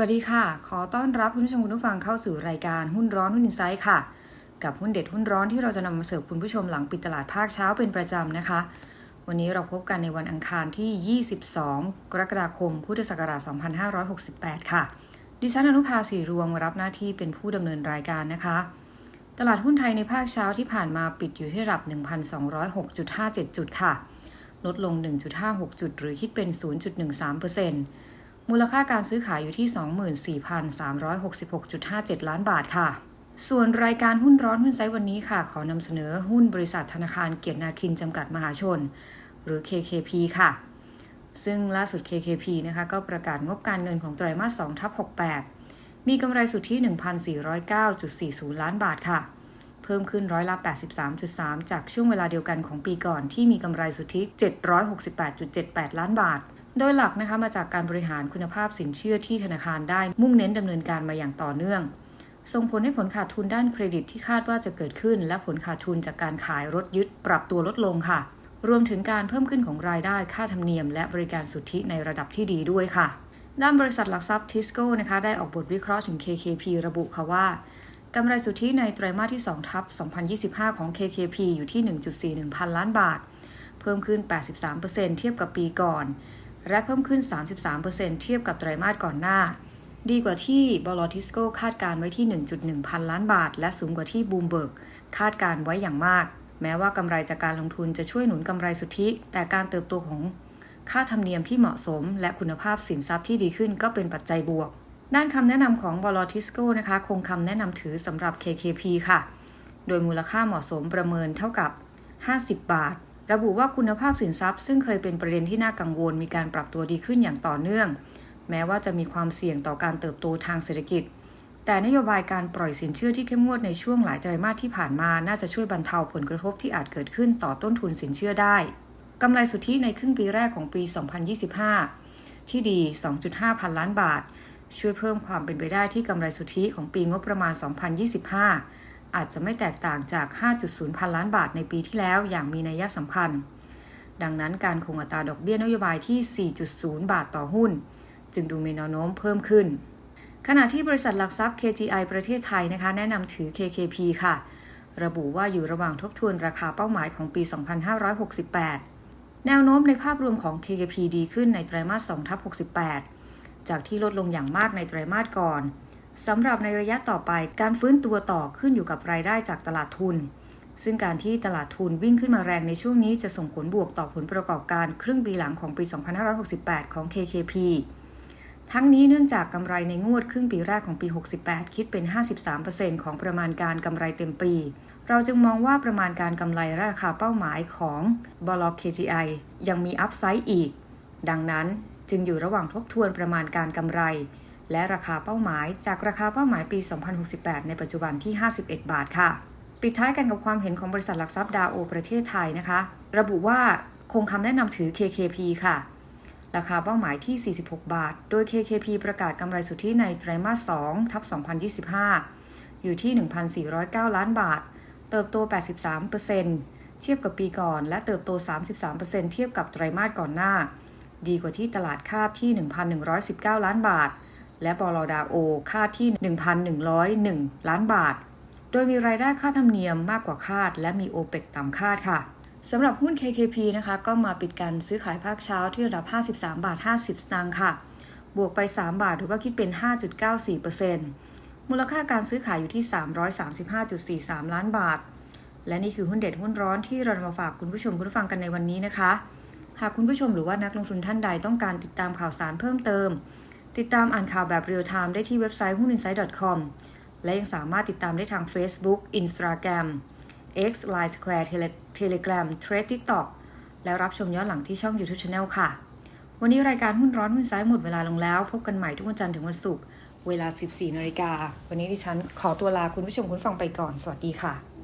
สวัสดีค่ะ ขอต้อนรับคุณผู้ชมคุณผู้ฟังเข้าสู่รายการหุ้นร้อนหุ้นอินไซด์ค่ะ กับหุ้นเด็ดหุ้นร้อนที่เราจะนำมาเสิร์ฟคุณผู้ชมหลังปิดตลาดภาคเช้าเป็นประจำนะคะ วันนี้เราพบกันในวันอังคารที่ 22 กรกฎาคม พุทธศักราช 2568 ค่ะ ดิฉันอนุภาสีรวงรับหน้าที่เป็นผู้ดำเนินรายการนะคะ ตลาดหุ้นไทยในภาคเช้าที่ผ่านมาปิดอยู่ที่ระดับ 1,206.57 จุดค่ะ ลดลง 1.56 จุด หรือคิดเป็น 0.13% มูลค่าการซื้อขายอยู่ที่ 24,366.57 ล้านบาทค่ะ ส่วนรายการหุ้นร้อนหุ้นไซต์วันนี้ค่ะ ขอนำเสนอหุ้นบริษัทธนาคารเกียรตินาคินจำกัดมหาชน หรือ KKP ค่ะ ซึ่งล่าสุด KKP นะคะก็ประกาศงบการเงินของไตรมาส2ทับ68 มีกำไรสุทธิ 1,409.40 ล้านบาทค่ะ เพิ่มขึ้นร้อยละ 83.3 จากช่วงเวลาเดียวกันของปีก่อนที่มีกำไรสุทธิ 768.78 ล้านบาท โดยหลักนะคะมาจากการบริหารคุณภาพสินเชื่อที่ธนาคารได้มุ่งเน้นดำเนินการมาอย่างต่อเนื่อง ส่งผลให้ผลขาดทุนด้านเครดิตที่คาดว่าจะเกิดขึ้น และผลขาดทุนจากการขายรถยึดปรับตัวลดลงค่ะ รวมถึงการเพิ่มขึ้นของรายได้ค่าธรรมเนียม และบริการสุทธิในระดับที่ดีด้วยค่ะ ด้านบริษัทหลักทรัพย์ทิสโก้นะคะได้ออกบทวิเคราะห์ถึง KKP ระบุค่ะว่ากำไรสุทธิในไตรมาสที่ 2 ทับ 2025 ของ KKP อยู่ที่ 1.41 พันล้านบาท เพิ่มขึ้น 83%เทียบกับปีก่อน และเพิ่มขึ้น 33%เทียบกับไตรมาสก่อนหน้า ดีกว่าที่บลทิสโกคาดการไว้ที่ 1.1 พันล้านบาท และสูงกว่าที่บูมเบิร์กคาดการไว้อย่างมาก แม้ว่ากำไรจากการลงทุนจะช่วยหนุนกำไรสุทธิ แต่การเติบโตของค่าธรรมเนียมที่เหมาะสม และคุณภาพสินทรัพย์ที่ดีขึ้นก็เป็นปัจจัยบวก ด้านคำแนะนำของบลทิสโกนะคะ คงคำแนะนำถือสำหรับ KKP ค่ะ โดยมูลค่าเหมาะสมประเมินเท่ากับ 50 บาท ระบุว่าคุณภาพสินทรัพย์ซึ่งเคยเป็นประเด็นที่น่ากังวล มีการปรับตัวดีขึ้นอย่างต่อเนื่อง แม้ว่าจะมีความเสี่ยงต่อการเติบโตทางเศรษฐกิจ แต่นโยบายการปล่อยสินเชื่อที่เข้มงวดในช่วงหลายไตรมาสที่ผ่านมาน่าจะช่วยบรรเทาผลกระทบที่อาจเกิดขึ้นต่อต้นทุนสินเชื่อได้กำไรสุทธิในครึ่งปีแรกของปี 2025 ที่ดี 2.5 พันล้านบาท ช่วยเพิ่มความเป็นไปได้ที่กำไรสุทธิของปีงบประมาณ 2025 อาจจะไม่แตกต่างจาก 5.0 พันล้านบาทในปีที่แล้วอย่างมีนัยสำคัญ ดังนั้นการคงอัตราดอกเบี้ยนโยบายที่ 4.0 บาทต่อหุ้น จึงดูมีแนวโน้มเพิ่มขึ้น ขณะที่บริษัทหลักทรัพย์ KGI ประเทศไทยนะคะแนะนำถือ KKP ค่ะ ระบุว่าอยู่ระหว่างทบทวนราคาเป้าหมายของปี 2568 แนวโน้มในภาพรวมของ KKP ดีขึ้นในไตรมาส2ทับ68 จากที่ลดลงอย่างมากในไตรมาสก่อน สำหรับในระยะต่อไปการฟื้นตัวต่อขึ้นอยู่กับรายได้จากตลาดทุน ซึ่งการที่ตลาดทุนวิ่งขึ้นมาแรงในช่วงนี้จะส่งผลบวกต่อผลประกอบการครึ่งปีหลังของปี 2568 ของ KKP ทั้งนี้เนื่องจากกำไรในงวดครึ่งปีแรกของปี 68 คิดเป็น 53%ของประมาณการกำไรเต็มปี เราจึงมองว่าประมาณการกำไรราคาเป้าหมายของบล KGI ยังมีอัพไซด์อีก ดังนั้นจึงอยู่ระหว่างทบทวนประมาณการกำไร และราคาเป้าหมายจากราคาเป้าหมายปี 2068 ในปัจจุบันที่ 51 บาทค่ะ ปิดท้ายกันกับความเห็นของบริษัทหลักทรัพย์ดาวโอประเทศไทยนะคะ ระบุว่าคงคำแนะนำถือ KKP ค่ะ ราคาเป้าหมายที่ 46 บาท โดย KKP ประกาศกำไรสุทธิในไตรมาส 2 ทับ 2025 อยู่ที่ 1,409 ล้านบาท เติบโต 83%เทียบกับปีก่อน และเติบโต 33%เทียบกับไตรมาสก่อนหน้า ดีกว่าที่ตลาดคาดที่ 1,119 ล้านบาท และบลดาโอคาดที่ 1,101 ล้านบาท โดยมีรายได้ค่าธรรมเนียมมากกว่าคาด และมีโอเปกต่ำคาดค่ะสำหรับหุ้น KKP นะคะ ก็มาปิดการซื้อขายภาคเช้าที่ระดับ 53 บาท 50 สตางค์ค่ะ บวกไป 3 บาทหรือว่าคิดเป็น 5.94%มูลค่าการซื้อขายอยู่ที่ 335.43 ล้านบาท และนี่คือหุ้นเด็ดหุ้นร้อนที่เรามาฝากคุณผู้ชมคุณผู้ฟังกันในวันนี้นะคะ หากคุณผู้ชมหรือว่านักลงทุนท่านใดต้องการติดตามข่าวสารเพิ่มเติม ติดตามอ่านข่าวแบบเรียลไทม์ได้ที่เว็บไซต์หุ้น insight.com และยังสามารถติดตามได้ทาง Facebook Instagram X Line Square Telegram Thread TikTok แล้วรับชมย้อนหลังที่ช่อง YouTube Channel ค่ะ วันนี้รายการหุ้นร้อนหุ้นซ้ายหมดเวลาลงแล้ว พบกันใหม่ทุกวันจันทร์ถึงวันศุกร์เวลา 14นาฬิกา วันนี้ดิฉันขอตัวลาคุณผู้ชมคุณฟังไปก่อน สวัสดีค่ะ